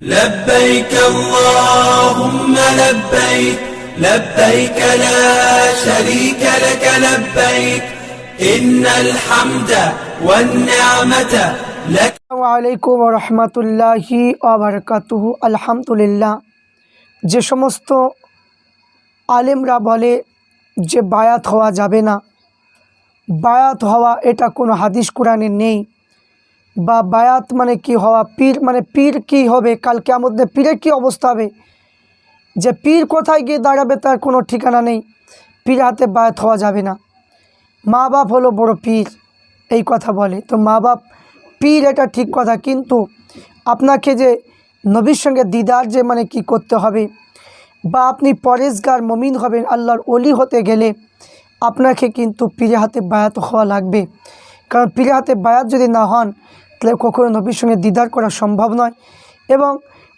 لبيك اللهم لبيك لبيك لا شريك لك لبيك إن الحمد والنعمة لك আলাইকুম রহমতুল্লাহি আবরকাতুহু আলহামদুলিল্লাহ যে সমস্ত আলেমরা বলে যে বায়াত হওয়া যাবে না বায়াত হওয়া এটা কোনো হাদিস কোরআনে নেই বা বায়াত মানে কি হওয়া, পীর মানে পীর কি হবে কালকে আমাদের পীরের কি অবস্থা হবে? যে পীর কোথায় গিয়ে দাঁড়াবে তার কোনো ঠিকানা নেই। পীর হাতে বায়াত হওয়া যাবে না। মা বাপ হলো বড় পীর, এই কথা বলে। তো মা বাপ, পীর এটা ঠিক কথা, কিন্তু আপনাকে যে নবীর সঙ্গে দিদার যে মানে কি করতে হবে, বা আপনি পরেশগার মমিন হবেন, আল্লাহর অলি হতে গেলে আপনাকে কিন্তু পীরে হাতে বায়াত হওয়া লাগবে। কারণ পীরে হাতে বায়াত যদি না হন তাহলে কখনো নবীর সঙ্গে দিদার করা সম্ভব নয়। এবং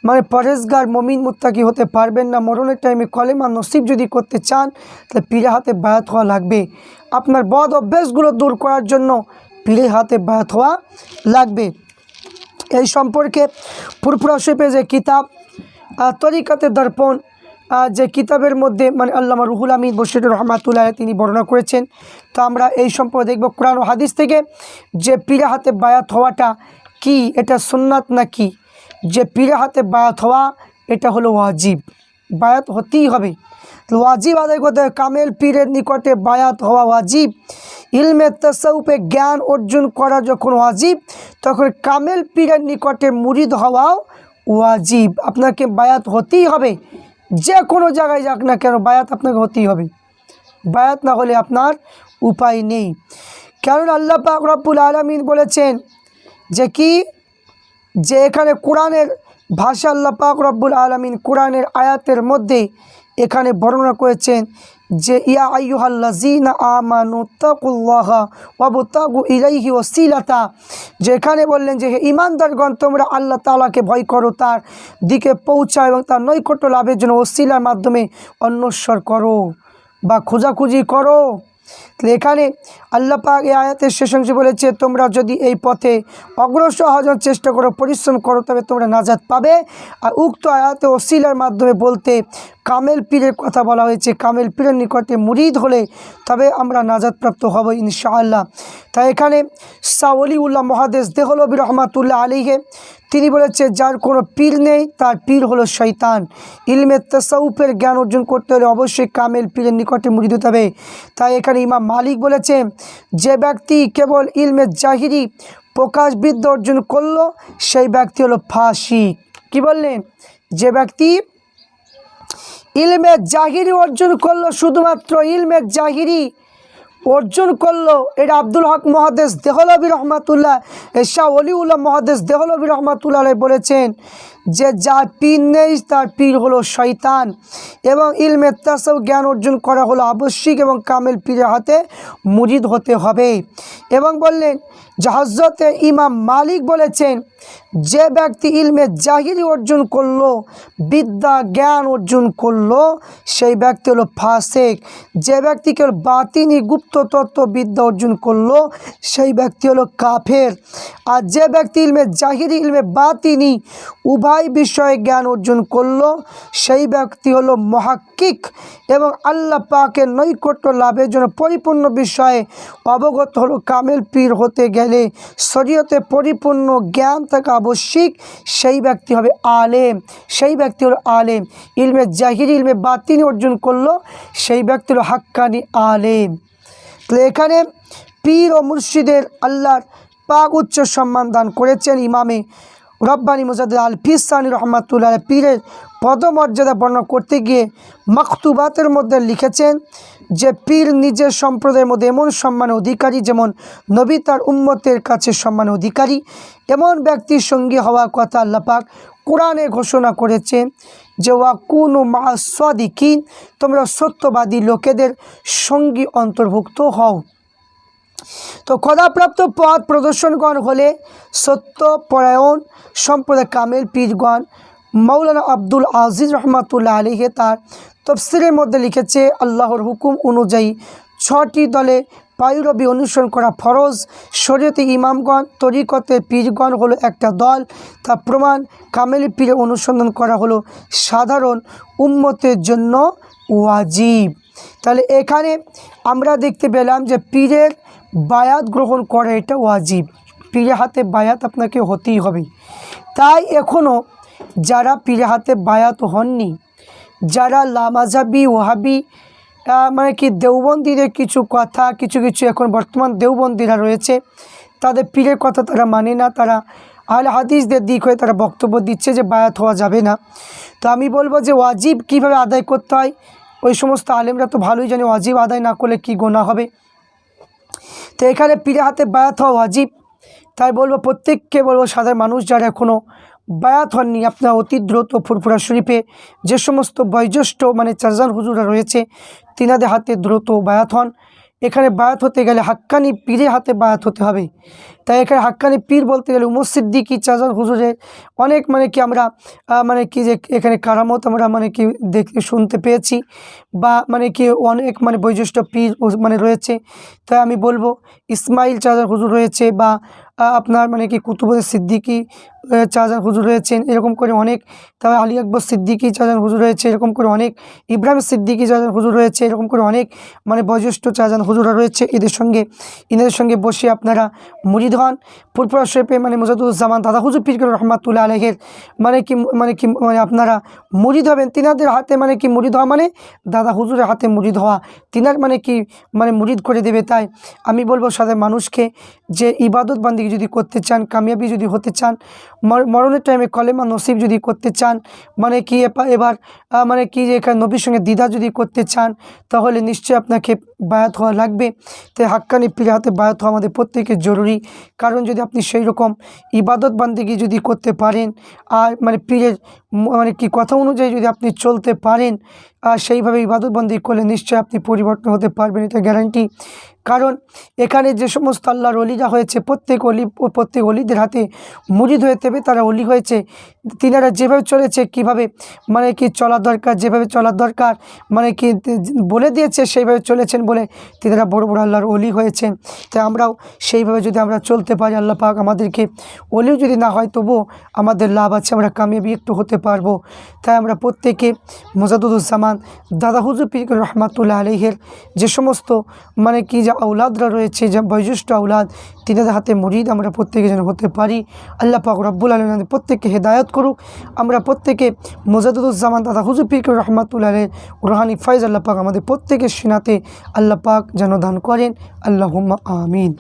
মানে পরেশগার মমিন মুত্তাকি হতে পারবেন না। মরণের টাইমে কলেমা নসিব যদি করতে চান, তাহলে পীরে হাতে বায়াত হওয়া লাগবে। আপনার বদ অভ্যেসগুলো দূর করার জন্য পীরে হাতে বায়াত হওয়া লাগবে। এই সম্পর্কে ফুরফুরা শরীফে যে কিতাব তরিকাতে দর্পণ যে কিতাবের মধ্যে মানে আল্লামা রুহুল আমিন বশির রহমাতুল্লাহ তিনি বর্ণনা করেছেন। তো আমরা এই সম্পর্কে দেখব কোরআন ও হাদিস থেকে যে পীরে হাতে বায়াত হওয়াটা কি, এটা সুন্নাত না কি? যে পীরে হাতে বায়াত হওয়া, এটা হলো ওয়াজিব। বায়াত হতেই হবে। ওয়াজিব আদায় করতে হবে। কামেল পীরের নিকটে বায়াত হওয়া ওয়াজিব। ইলমে তসৌপে জ্ঞান অর্জন করা যখন ওয়াজিব, তখন কামেল পীরের নিকটে মুরিদ হওয়াও ওয়াজিব। আপনাকে বায়াত হতেই হবে। যে কোনো জায়গায় যাক না কেন বায়াত আপনাকে হতেই হবে। বায়াত না হলে আপনার উপায় নেই। কারণ আল্লাহ পাক রব্বুল আলমিন বলেছেন যে কি? যে এখানে কোরআনের ভাষা আল্লাহ পাক রব্বুল আলমিন কোরআনের আয়াতের মধ্যে এখানে বর্ণনা করেছেন যে, ইয়া আইয়ুহাল্লাজিনা আমানু তাকুল্লাহ ওয়াবতাগু ইলাইহি ওসিলাতা যেখানে বললেন যে, হে ইমানদারগণ, তোমরা আল্লাহ তালাকে ভয় করো, তার দিকে পৌঁছা এবং তার নৈকট্য লাভের জন্য ওসিলার মাধ্যমে অন্বেষণ করো বা খোঁজাখুঁজি করো। এখানে আল্লাহ পাক এই আয়াতের শেষ অংশে বলেছে, তোমরা যদি এই পথে অগ্রসর হওয়ার চেষ্টা করো, পরিশ্রম করো, তবে তোমরা নাজাত পাবে। আর উক্ত আয়াতে ওসিলার মাধ্যমে বলতে কামেল পীরের কথা বলা হয়েছে, কামেল পীরের নিকটে মুরিদ হলে তবে আমরা নাজাদপ্রাপ্ত হব ইনশাআল্লাহ। তাই এখানে সাউলিউল্লাহ মহাদেশ দেহলবি রহমাতুল্লাহ আলীহে তিনি বলেছে, যার কোনো পীর নেই, তার পীর হলো শৈতান ইলমে তসৌফের জ্ঞান অর্জন করতে হলে অবশ্যই কামেল পীরের নিকটে মুরিদ হতে হবে। তাই এখানে ইমাম মালিক বলেছেন যে ব্যক্তি কেবল ইলমে জাহিরি প্রকাশবিদ্যা অর্জন করল, সেই ব্যক্তি হলো ফাঁসি। কি বললেন? যে ব্যক্তি ইলমে জাহিরি অর্জন করল, শুধুমাত্র ইলমে জাহিরি অর্জন করল। এটা আব্দুল হক মহাদেশ দেহলবি রহমাতুল্লাহ। শাহ অলিউল্লাহ মহাদেশ দেহলবি রহমাতুল্লাহ বলেছেন যে, যার পীর নেই, তার পীর হলো শয়তান এবং ইলমে তাসব জ্ঞান অর্জন করা হলো আবশ্যিক এবং কামেল পীরের হাতে মুজিদ হতে হবে। এবং বললেন যে হজরতে ইমাম মালিক বলেছেন, যে ব্যক্তি ইলমে জাহিরি অর্জন করল, বিদ্যা, জ্ঞান অর্জন করল, সেই ব্যক্তি হলো ফাসেক। যে ব্যক্তি বাতিনি, গুপ্ত তত্ত্ব, বিদ্যা অর্জন করল, সেই ব্যক্তি হলো কাফের। আর যে ব্যক্তি ইলমে জাহিরি ইলমে বাতিনি, উভয় বিষয়ে জ্ঞান অর্জন করল, সেই ব্যক্তি হলো মহাক্কিক এবং আল্লাহ পাকের নৈকট্য লাভের জন্য পরিপূর্ণ বিষয়ে অবগত হলো, কামেল পীর হতে গেলে শরীয়তে পরিপূর্ণ জ্ঞান থাকা আবশ্যিক। সেই ব্যক্তি হবে আলেম। সেই ব্যক্তি হলো আলেম। ইলমে জাহির, ইলমে বাতিনি অর্জন করল। সেই ব্যক্তি হলো হাক্কানি আলেম। তো এখানে পীর ও মুর্শিদের আল্লাহর পাক উচ্চ সম্মান দান করেছেন ইমামে রব্বানি মুজাদ আল ফিসানি রহমাতুল্লাহ পীরের পদমর্যাদা বর্ণনা করতে গিয়ে মাকতুবাতের মধ্যে লিখেছেন যে পীর নিজের সম্প্রদায়ের মধ্যে এমন সম্মান অধিকারী যেমন নবী তার উম্মতের কাছে সম্মান অধিকারী, এমন ব্যক্তির সঙ্গী হওয়ার কথা আল্লাপাক কোরআনে ঘোষণা করেছে যে ওয়া কুনু মা সদিকিন, তোমরা সত্যবাদী লোকেদের সঙ্গী অন্তর্ভুক্ত হও। তো ক্ষদাপ্রাপ্ত পথ প্রদর্শনগণ হলে সত্য পরায়ণ সম্প্রদায় কামেল পীরগণ মৌলানা আব্দুল আজিজ রহমাতুল্লাহ আলীহে তার তফসিরের মধ্যে লিখেছে, আল্লাহর হুকুম অনুযায়ী ছটি দলে পায়ুরবি অনুসরণ করা ফরজ। শরীয়তে ইমামগণ, তরিকতে পীরগণ হলো একটা দল। তার প্রমাণ কামেলি পীরে অনুসন্ধান করা হলো সাধারণ উম্মতের জন্য ওয়াজিব। তাহলে এখানে আমরা দেখতে পেলাম যে পীরের বায়াত গ্রহণ করে, এটা ওয়াজিব। পীরের হাতে বায়াত আপনাকে হতেই হবে। তাই এখনও যারা পীরে হাতে বায়াত হননি, যারা লামাজাবি ওহাবি মানে কি দেওবন্দিদের কিছু কথা, কিছু কিছু এখন বর্তমান দেওবন্দিরা রয়েছে, তাদের পীরের কথা তারা মানে না। তারা আহলে হাদিসদের দিক হয়ে তারা বক্তব্য দিচ্ছে যে বায়াত হওয়া যাবে না। তো আমি বলব যে ওয়াজিব কীভাবে আদায় করতে হয়? ওই সমস্ত আলেমরা তো ভালোই জানে, ওয়াজিব আদায় না করলে কি গোনা হবে? তো এখানে পীরে হাতে বায়াত হওয়া অজীব তাই বলব, প্রত্যেককে বলব, সাধারণ মানুষ যারা এখনও বায়াত হননি, আপনার অতি দ্রুত ফুরফুরা শরীফে যে সমস্ত বয়োজ্যেষ্ঠ মানে চারজন হুজুরা রয়েছে, তিনাদের হাতে দ্রুত বায়াত হন। এখানে বায়াত হতে গেলে হাক্কানি পীরে হাতে বায়াত হতে হবে। তাই এখানে হাক্কানি পীর বলতে গেলে উমর সিদ্দিকি চারজন হুজুরের অনেক মানে কি আমরা মানে কি যে এখানে কারামত আমরা মানে কি দেখতে শুনতে পেয়েছি বা মানে কি অনেক মানে বৈশিষ্ট্য পীর মানে রয়েছে। তাই আমি বলব, ইসমাইল চারজন হুজুর রয়েছে বা আপনার মানে কি কুতুবুদ্দিন সিদ্দিকি আহ, চারজন হুজুর রয়েছেন এরকম করে অনেক। তবে আলী আকবর সিদ্দিকি চারজন হুজুর রয়েছে এরকম করে অনেক। ইব্রাহিম সিদ্দিকি চারজন হুজুর রয়েছে এরকম করে অনেক। মানে বয়োজ্যেষ্ঠ চারজন হুজুরা রয়েছে এদের সঙ্গে। ইনাদের সঙ্গে বসে আপনারা মুরিদ হন। ফুরফুরা শরীফে মানে মুজাদুজ্জামান দাদা হুজুর পীর রহমাতুল্লাহ আলহের মানে কি মানে কি মানে আপনারা মুরিদ হবেন। তিনাদের হাতে মানে কি মুরিদ হওয়া মানে দাদা হুজুরের হাতে মুরিদ হওয়া। তিনার মানে কি মানে মুরিদ করে দেবে। তাই আমি বলব সাধারণ মানুষকে যে ইবাদত বান্দিকে যদি করতে চান, কামিয়াবি যদি হতে চান, মর- মরণের টাইমে কলেমা নসিব যদি করতে চান মানে কি এবার মানে কি যে এখানে নবীর সঙ্গে দ্বিধা যদি করতে চান, তাহলে নিশ্চয়ই আপনাকে বায়াত হওয়া লাগবে। তাই হাক্কানি পীরের হাতে বায়াত হওয়া আমাদের প্রত্যেকের জরুরি। কারণ যদি আপনি সেই রকম ইবাদত বান্দিগি যদি করতে পারেন, আর মানে পীরের মানে কি কথা অনুযায়ী যদি আপনি চলতে পারেন সেইভাবে ইবাদত বন্দি করলে নিশ্চয়ই আপনি পরিবর্তন হতে পারবেন, এটা গ্যারান্টি কারণ এখানে যে সমস্ত আল্লাহর অলিরা হয়েছে, প্রত্যেক অলি প্রত্যেক অলিদের হাতে মুরিদ হয়ে দেবে তারা অলি হয়েছে। তিনারা যেভাবে চলেছে, কীভাবে মানে কি চলা দরকার, যেভাবে চলার দরকার মানে কি বলে দিয়েছে, সেইভাবে চলেছেন বলে তিনারা বড় বড় আল্লাহর অলি হয়েছেন। তাই আমরাও সেইভাবে যদি আমরা চলতে পারি, আল্লাহ পাক আমাদেরকে অলিও যদি না হয়, তবুও আমাদের লাভ আছে, আমরা কামিয়াবি একটু হতে পারব। তাই আমরা প্রত্যেকে মোজাদুজ্জামান দাদা হুজুর পীর রহমাতুল্লাহ আলহের যে সমস্ত মানে কি যে আউলাদরা রয়েছে, যে বয়োজ্যেষ্ঠ আউলাদ তিনাদের হাতে মুরিদ আমরা প্রত্যেকে যেন হতে পারি। আল্লাহ পাক রব্বুল আলম প্রত্যেককে হেদায়ত করুক। আমরা প্রত্যেকে মোজাদুজ্জামান দাদা হুজুর পীর রহমাতুল্লাহ আলহ রোহানি ফাইজ আল্লাহ পাক আমাদের প্রত্যেকের সিনাতে আল্লাহ পাক যেন দান করেন। আল্লাহ আমিন।